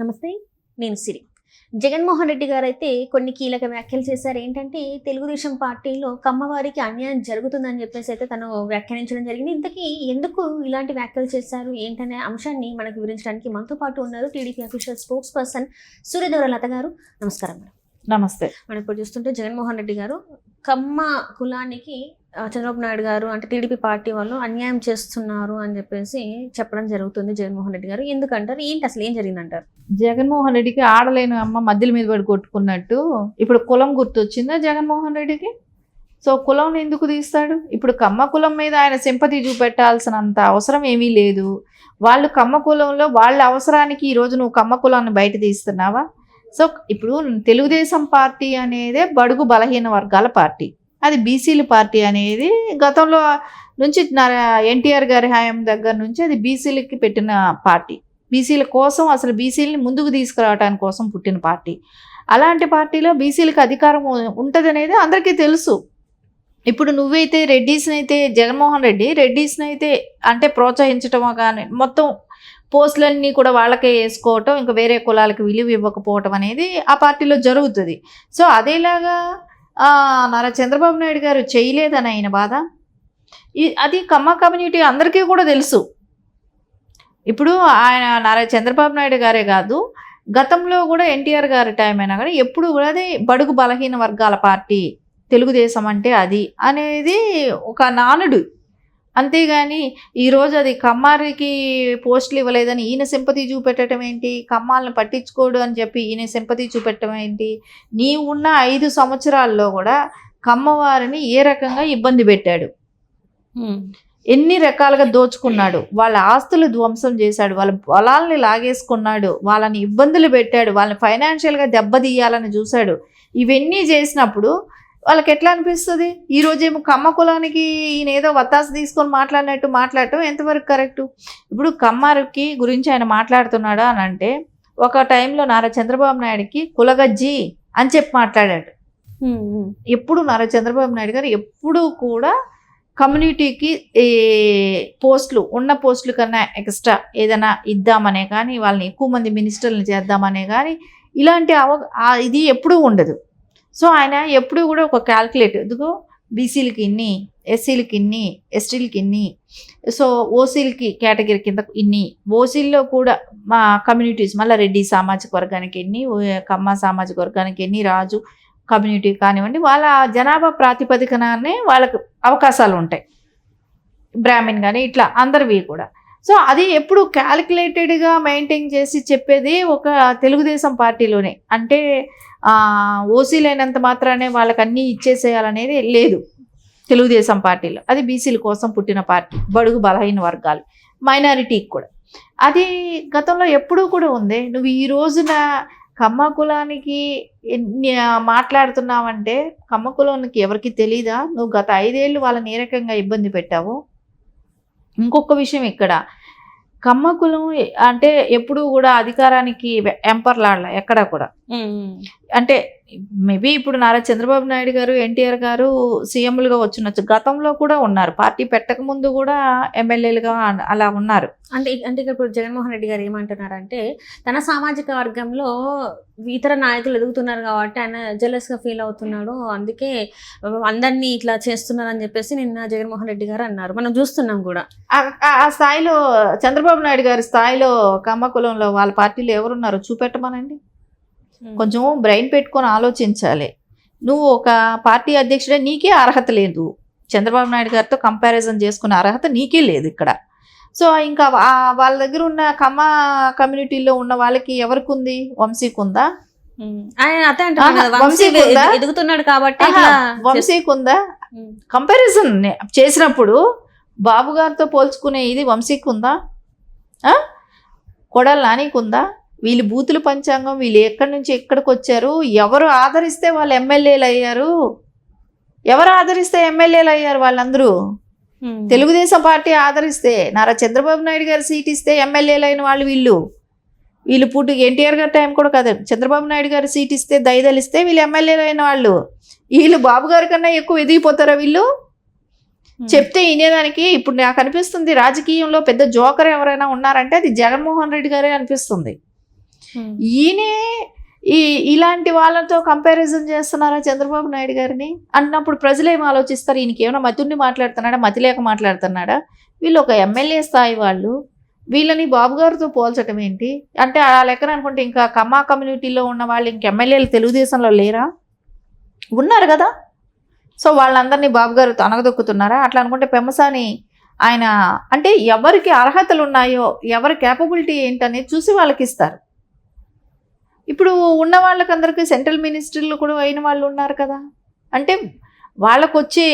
నమస్తే నేను సిరి. జగన్మోహన్ రెడ్డి గారు అయితే కొన్ని కీలక వ్యాఖ్యలు చేశారు. ఏంటంటే తెలుగుదేశం పార్టీలో కమ్మవారికి అన్యాయం జరుగుతుందని చెప్పేసి అయితే తను వ్యాఖ్యానించడం జరిగింది. ఇంతకీ ఎందుకు ఇలాంటి వ్యాఖ్యలు చేశారు? ఏంటనే అంశాన్ని మనకు వివరించడానికి మనతో పాటు ఉన్నారు TDP official spokesperson Suryadevara Latha garu. నమస్కారం మేడం. నమస్తే. మనం ఇప్పుడు చూస్తుంటే జగన్మోహన్ రెడ్డి గారు కమ్మ కులానికి చంద్రబాబు నాయుడు గారు అంటే టీడీపీ పార్టీ వాళ్ళు అన్యాయం చేస్తున్నారు అని చెప్పేసి చెప్పడం జరుగుతుంది జగన్మోహన్ రెడ్డి గారు. ఎందుకంటారు? ఏంటి అసలు ఏం జరిగిందంటారు? జగన్మోహన్ రెడ్డికి ఆడలేని అమ్మ మధ్యల మీద పడి కొట్టుకున్నట్టు ఇప్పుడు కులం గుర్తొచ్చిందా జగన్మోహన్ రెడ్డికి? సో కులం ఎందుకు తీస్తాడు? ఇప్పుడు కమ్మ కులం మీద ఆయన సింపతి చూపెట్టాల్సినంత అవసరం ఏమీ లేదు. వాళ్ళు కమ్మ కులంలో వాళ్ళ అవసరానికి ఈరోజు నువ్వు కమ్మ కులాన్ని బయట తీస్తున్నావా? సో ఇప్పుడు తెలుగుదేశం పార్టీ అనేదే బడుగు బలహీన వర్గాల పార్టీ. అది బీసీల పార్టీ అనేది గతంలో నుంచి ఎన్టీఆర్ గారి హయాం దగ్గర నుంచి అది బీసీలకి పెట్టిన పార్టీ. బీసీల కోసం అసలు బీసీలని ముందుకు తీసుకురావడానికి కోసం పుట్టిన పార్టీ. అలాంటి పార్టీలో బీసీలకు అధికారం ఉంటుంది అనేది అందరికీ తెలుసు. ఇప్పుడు నువ్వైతే రెడ్డీస్ని అయితే జగన్మోహన్ రెడ్డి రెడ్డీస్ని అయితే అంటే ప్రోత్సహించటమో కానీ మొత్తం పోస్టులన్నీ కూడా వాళ్ళకే వేసుకోవటం ఇంకా వేరే కులాలకు విలువ ఇవ్వకపోవటం అనేది ఆ పార్టీలో జరుగుతుంది. సో అదేలాగా నారా చంద్రబాబు నాయుడు గారు చేయలేదని ఆయన బాధ? అది కమ్మ కమ్యూనిటీ అందరికీ కూడా తెలుసు. ఇప్పుడు ఆయన నారా చంద్రబాబు నాయుడు గారే కాదు గతంలో కూడా ఎన్టీఆర్ గారి టైం అయినా కానీ ఎప్పుడు కూడా అది బడుగు బలహీన వర్గాల పార్టీ తెలుగుదేశం అంటే అది అనేది ఒక నానుడు. అంతేగాని ఈరోజు అది కమ్మారికి పోస్టులు ఇవ్వలేదని ఈయన సింపతి చూపెట్టడం ఏంటి? కమ్మాలను పట్టించుకోడు అని చెప్పి ఈయన సింపతి చూపెట్టడం ఏంటి? నీవు ఉన్న ఐదు సంవత్సరాల్లో కూడా కమ్మవారిని ఏ రకంగా ఇబ్బంది పెట్టాడు? ఎన్ని రకాలుగా దోచుకున్నాడు? వాళ్ళ ఆస్తులు ధ్వంసం చేశాడు. వాళ్ళ పొలాల్ని లాగేసుకున్నాడు. వాళ్ళని ఇబ్బందులు పెట్టాడు. వాళ్ళని ఫైనాన్షియల్గా దెబ్బతీయాలని చూశాడు. ఇవన్నీ చేసినప్పుడు వాళ్ళకి ఎట్లా అనిపిస్తుంది? ఈ రోజేమో కమ్మ కులానికి ఈయన ఏదో వత్తాసు తీసుకొని మాట్లాడినట్టు మాట్లాడటం ఎంతవరకు కరెక్టు? ఇప్పుడు కమ్మారికి గురించి ఆయన మాట్లాడుతున్నాడా అని అంటే ఒక టైంలో నారా చంద్రబాబు నాయుడికి కులగజ్జి అని చెప్పి మాట్లాడాడు. ఎప్పుడు నారా చంద్రబాబు నాయుడు గారు ఎప్పుడూ కూడా కమ్యూనిటీకి ఈ పోస్టులు ఉన్న పోస్టుల కన్నా ఎక్స్ట్రా ఏదైనా ఇద్దామనే కానీ వాళ్ళని ఎక్కువ మంది మినిస్టర్ని చేద్దామనే కానీ ఇలాంటి అవ ఇది ఎప్పుడూ ఉండదు. సో ఆయన ఎప్పుడూ కూడా ఒక క్యాల్కులేట్ ఎందుకో? బీసీలకి ఇన్ని ఎస్సీలకి ఇన్ని ఎస్టీలకి ఇన్ని సో ఓసీలకి కేటగిరీ కింద ఇన్ని. ఓసీల్లో కూడా మా కమ్యూనిటీస్ మళ్ళీ రెడ్డి సామాజిక వర్గానికి ఎన్ని కమ్మ సామాజిక వర్గానికి ఎన్ని రాజు కమ్యూనిటీ కానివ్వండి వాళ్ళ జనాభా ప్రాతిపదికననే వాళ్ళకు అవకాశాలు ఉంటాయి. బ్రాహ్మిన్ కానీ ఇట్లా అందరివి కూడా. సో అది ఎప్పుడు క్యాలిక్యులేటెడ్గా మెయింటైన్ చేసి చెప్పేది ఒక తెలుగుదేశం పార్టీలోనే. అంటే ఓసీలైనంత మాత్రానే వాళ్ళకి అన్నీ ఇచ్చేసేయాలనేది లేదు తెలుగుదేశం పార్టీలో. అది బీసీల కోసం పుట్టిన పార్టీ బడుగు బలహీన వర్గాలు మైనారిటీకి కూడా. అది గతంలో ఎప్పుడూ కూడా ఉంది. నువ్వు ఈ రోజున కమ్మ కులానికి మాట్లాడుతున్నావంటే కమ్మ కులానికి ఎవరికి తెలీదా? నువ్వు గత ఐదేళ్ళు వాళ్ళని ఏ రకంగా ఇబ్బంది పెట్టావు? ఇంకొక విషయం ఇక్కడ. కమ్మ కులం అంటే ఎప్పుడూ కూడా అధికారానికి ఎంపర్లాడలే ఎక్కడ కూడా. అంటే మేబీ ఇప్పుడు నారా చంద్రబాబు నాయుడు గారు ఎన్టీఆర్ గారు సీఎంలుగా వచ్చినచ్చు. గతంలో కూడా ఉన్నారు. పార్టీ పెట్టక ముందు కూడా ఎమ్మెల్యేలుగా అలా ఉన్నారు. అంటే అంటే ఇక్కడ ఇప్పుడు జగన్మోహన్ రెడ్డి గారు ఏమంటున్నారంటే తన సామాజిక వర్గంలో ఇతర నాయకులు ఎదుగుతున్నారు కాబట్టి ఆయన జెలస్గా ఫీల్ అవుతున్నాడు. అందుకే అందరినీ ఇట్లా చేస్తున్నారు అని చెప్పేసి నిన్న జగన్మోహన్ రెడ్డి గారు అన్నారు. మనం చూస్తున్నాం కూడా. ఆ- స్థాయిలో చంద్రబాబు నాయుడు గారి స్థాయిలో కమ్మ కులంలో వాళ్ళ పార్టీలో ఎవరున్నారో చూపెట్టమనండి. కొంచెం బ్రెయిన్ పెట్టుకొని ఆలోచించాలి. నువ్వు ఒక పార్టీ అధ్యక్షుడే నీకే అర్హత లేదు. చంద్రబాబు నాయుడు గారితో కంపారిజన్ చేసుకునే అర్హత నీకే లేదు ఇక్కడ. సో ఇంకా వాళ్ళ దగ్గర ఉన్న కమ్మ కమ్యూనిటీలో ఉన్న వాళ్ళకి ఎవరికి ఉంది వంశీకి ఉందా? ఎదుగుతున్నాడు కాబట్టి వంశీకి ఉందా. కంపారిజన్ చేసినప్పుడు బాబు గారితో పోల్చుకునే ఇది వంశీకి ఉందా? కొడాలి నానికి ఉందా వీళ్ళు బూతుల పంచాంగం వీళ్ళు ఎక్కడి నుంచి ఎక్కడికి వచ్చారు? ఎవరు ఆదరిస్తే వాళ్ళు ఎమ్మెల్యేలు అయ్యారు? ఎవరు ఆదరిస్తే ఎమ్మెల్యేలు అయ్యారు వాళ్ళందరూ. తెలుగుదేశం పార్టీ ఆదరిస్తే నారా చంద్రబాబు నాయుడు గారు సీట్ ఇస్తే ఎమ్మెల్యేలు అయిన వాళ్ళు వీళ్ళు. వీళ్ళు పుట్టు ఎన్టీఆర్ గారి టైం కూడా కాదు. చంద్రబాబు నాయుడు గారు సీట్ ఇస్తే దయదలిస్తే వీళ్ళు ఎమ్మెల్యేలు అయిన వాళ్ళు. వీళ్ళు బాబు గారి కన్నా ఎక్కువ ఎదిగిపోతారా వీళ్ళు. చెప్తే వినేదానికి ఇప్పుడు నాకు అనిపిస్తుంది రాజకీయంలో పెద్ద జోకర్ ఎవరైనా ఉన్నారంటే అది జగన్మోహన్ రెడ్డి గారే అనిపిస్తుంది. Hmm. ఈయనే ఈ ఇలాంటి వాళ్ళతో కంపారిజన్ చేస్తున్నారా చంద్రబాబు నాయుడు గారిని? అన్నప్పుడు ప్రజలు ఏం ఆలోచిస్తారు? ఈయనకి ఏమైనా మతుడిని మాట్లాడుతున్నాడా? మతి లేక మాట్లాడుతున్నాడా? వీళ్ళు ఒక ఎమ్మెల్యే స్థాయి వాళ్ళు. వీళ్ళని బాబు గారితో పోల్చడం ఏంటి? అంటే ఆ లెక్కన అనుకుంటే ఇంకా కమ్మా కమ్యూనిటీలో ఉన్న వాళ్ళు ఇంక ఎమ్మెల్యేలు తెలుగుదేశంలో లేరా? ఉన్నారు కదా. సో వాళ్ళందరినీ బాబు గారు అనగదొక్కుతున్నారా అట్లా అనుకుంటే పెమ్మసాని ఆయన అంటే ఎవరికి అర్హతలు ఉన్నాయో ఎవరి క్యాపబిలిటీ ఏంటనేది చూసి వాళ్ళకి ఇస్తారు. ఇప్పుడు ఉన్న వాళ్ళకందరికీ సెంట్రల్ మినిస్టర్లు కూడా అయిన వాళ్ళు ఉన్నారు కదా. అంటే వాళ్ళకు వచ్చే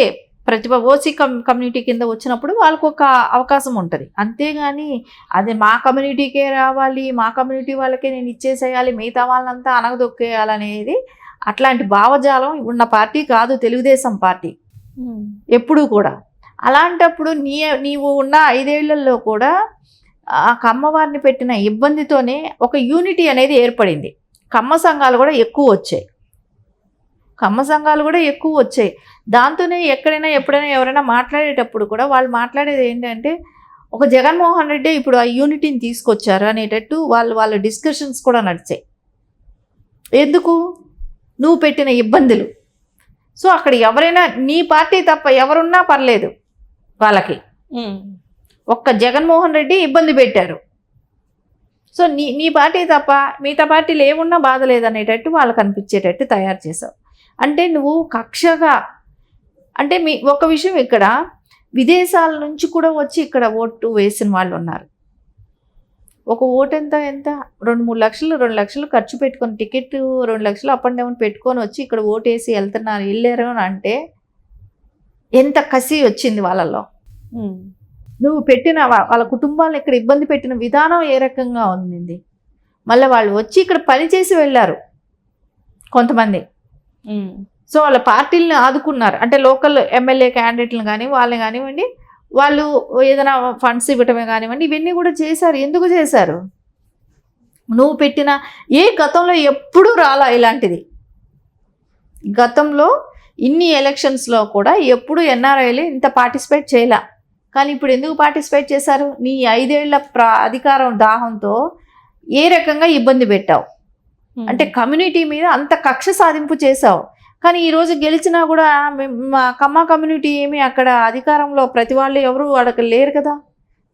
ప్రతిభ ఓసీ కమ్ కమ్యూనిటీ కింద వచ్చినప్పుడు వాళ్ళకు ఒక అవకాశం ఉంటుంది. అంతేగాని అది మా కమ్యూనిటీకే రావాలి మా కమ్యూనిటీ వాళ్ళకే నేను ఇచ్చేసేయాలి మిగతా వాళ్ళంతా అనగదొక్కేయాలనేది అట్లాంటి భావజాలం ఉన్న పార్టీ కాదు తెలుగుదేశం పార్టీ. ఎప్పుడూ కూడా. అలాంటప్పుడు నీ నీవు ఉన్న ఐదేళ్ళలో కూడా ఆ కమ్మవారిని పెట్టిన ఇబ్బందితోనే ఒక యూనిటీ అనేది ఏర్పడింది. కమ్మ సంఘాలు కూడా ఎక్కువ వచ్చాయి. కమ్మ సంఘాలు కూడా ఎక్కువ వచ్చాయి. దాంతోనే ఎక్కడైనా ఎప్పుడైనా ఎవరైనా మాట్లాడేటప్పుడు కూడా వాళ్ళు మాట్లాడేది ఏంటంటే ఒక జగన్మోహన్ రెడ్డి ఇప్పుడు ఆ యూనిటీని తీసుకొచ్చారు అనేటట్టు వాళ్ళు వాళ్ళ డిస్కషన్స్ కూడా నడిచాయి. ఎందుకు? నువ్వు పెట్టిన ఇబ్బందులు. సో అక్కడ ఎవరైనా నీ పార్టీ తప్ప ఎవరున్నా పర్లేదు వాళ్ళకి. ఒక్క జగన్మోహన్ రెడ్డి ఇబ్బంది పెట్టారు. సో నీ నీ పార్టీ తప్ప మిగతా పార్టీలు ఏమున్నా బాధ లేదనేటట్టు వాళ్ళకి అనిపించేటట్టు తయారు చేసావు. అంటే నువ్వు కక్షగా అంటే మీ ఒక విషయం ఇక్కడ విదేశాల నుంచి కూడా వచ్చి ఇక్కడ ఓటు వేసిన వాళ్ళు ఉన్నారు. ఒక ఓటు ఎంత ఎంత? రెండు మూడు లక్షలు రెండు లక్షలు ఖర్చు పెట్టుకొని టికెట్ రెండు లక్షలు అప్ అండ్ డౌన్ పెట్టుకొని వచ్చి ఇక్కడ ఓటు వేసి వెళ్తున్నారు వెళ్ళారు అని అంటే ఎంత కసి వచ్చింది వాళ్ళలో. నువ్వు పెట్టిన వాళ్ళ కుటుంబాలను ఇక్కడ ఇబ్బంది పెట్టిన విధానం ఏ రకంగా ఉంది మళ్ళీ వాళ్ళు వచ్చి ఇక్కడ పని చేసి వెళ్ళారు కొంతమంది. సో వాళ్ళ పార్టీలను ఆదుకున్నారు. అంటే లోకల్ ఎమ్మెల్యే క్యాండిడేట్లను కానీ వాళ్ళని కానివ్వండి వాళ్ళు ఏదైనా ఫండ్స్ ఇవ్వటమే కానివ్వండి ఇవన్నీ కూడా చేశారు. ఎందుకు చేశారు? నువ్వు పెట్టిన ఏ గతంలో ఎప్పుడూ రాలా ఇలాంటిది? గతంలో ఇన్ని ఎలక్షన్స్లో కూడా ఎప్పుడు ఎన్ఆర్ఐలు ఇంత పార్టిసిపేట్ చేయలే. కానీ ఇప్పుడు ఎందుకు పార్టిసిపేట్ చేశారు? నీ ఐదేళ్ళ ప్ర అధికారం దాహంతో ఏ రకంగా ఇబ్బంది పెట్టావు? అంటే కమ్యూనిటీ మీద అంత కక్ష సాధింపు చేసావు కానీ ఈ రోజు గెలిచినా కూడా మేం- మా కమ్మ కమ్యూనిటీ ఏమి అక్కడ అధికారంలో ప్రతి వాళ్ళు ఎవరు అక్కడ లేరు కదా?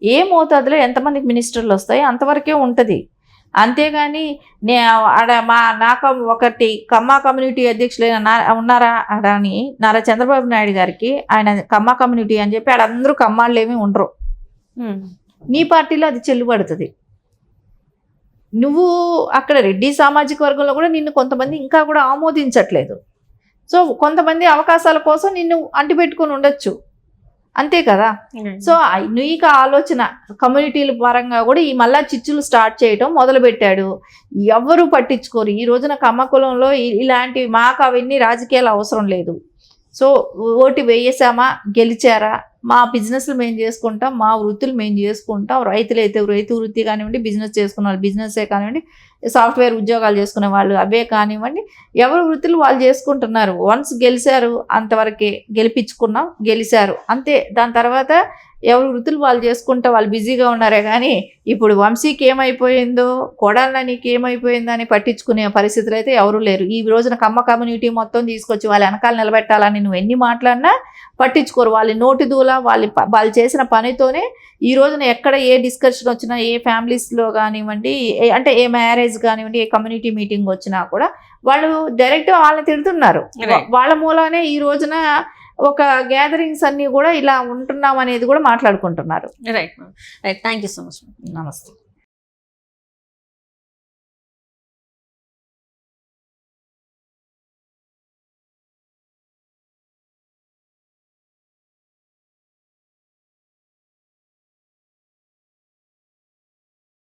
ఏ మోతాదులో ఎంతమందికి మినిస్టర్లు వస్తాయి? అంతవరకే ఉంటుంది. అంతేగాని నే ఆడ మా నాకు ఒకటి కమ్మ కమ్యూనిటీ అధ్యక్షులైన ఉన్నారా ఆడ అని నారా చంద్రబాబు నాయుడు గారికి ఆయన కమ్మ కమ్యూనిటీ అని చెప్పి ఆడ అందరూ కమ్మాళ్ళు ఏమీ ఉండరు నీ పార్టీలో అది చెల్లుబడుతుంది. నువ్వు అక్కడ రెడ్డి సామాజిక వర్గంలో కూడా నిన్ను కొంతమంది ఇంకా కూడా ఆమోదించట్లేదు. సో కొంతమంది అవకాశాల కోసం నిన్ను అంటిపెట్టుకొని ఉండొచ్చు. అంతే కదా? సో నీకు ఆలోచన కమ్యూనిటీల పరంగా కూడా ఈ మళ్ళా చిచ్చులు స్టార్ట్ చేయడం మొదలుపెట్టాడు. ఎవరు పట్టించుకోరు. ఈ రోజున కమ్మ కులంలో ఇ- ఇలాంటి మాకు అవన్నీ రాజకీయాలు అవసరం లేదు. సో ఓటు వేయేసామా గెలిచారా? మా బిజినెస్లు మేము చేసుకుంటాం మా వృత్తులు మేము చేసుకుంటాం. రైతులు అయితే రైతు వృత్తి కానివ్వండి బిజినెస్ చేసుకున్న వాళ్ళు బిజినెసే కానివ్వండి సాఫ్ట్వేర్ ఉద్యోగాలు చేసుకునే వాళ్ళు అవే కానివ్వండి ఎవరి వృత్తులు వాళ్ళు చేసుకుంటున్నారు. వన్స్ గెలిచారు అంతవరకే గెలిపించుకున్నాం గెలిచారు అంతే. దాని తర్వాత ఎవరి వృత్తులు వాళ్ళు చేసుకుంటా వాళ్ళు బిజీగా ఉన్నారే కానీ ఇప్పుడు వంశీకి ఏమైపోయిందో కొడాలన నీకు ఏమైపోయిందో అని పట్టించుకునే పరిస్థితులు అయితే ఎవరు లేరు. ఈ రోజున కమ్మ కమ్యూనిటీ మొత్తం తీసుకొచ్చి వాళ్ళ వెనకాల నిలబెట్టాలని నువ్వు ఎన్ని మాట్లాడినా పట్టించుకోరు. వాళ్ళ నోటి దూల వాళ్ళ వాళ్ళు చేసిన పనితోనే ఈ రోజున ఎక్కడ ఏ డిస్కషన్ వచ్చినా ఏ ఫ్యామిలీస్లో కానివ్వండి ఏ- అంటే ఏ మ్యారేజ్ కానివ్వండి ఏ కమ్యూనిటీ మీటింగ్ వచ్చినా కూడా వాళ్ళు డైరెక్ట్ వాళ్ళని తిడుతున్నారు. వాళ్ళ మూలానే ఈ రోజున ఒక గ్యాదరింగ్స్ అన్ని కూడా ఇలా ఉంటున్నాం అనేది కూడా మాట్లాడుకుంటున్నారు. Right right thank you so much నమస్తే.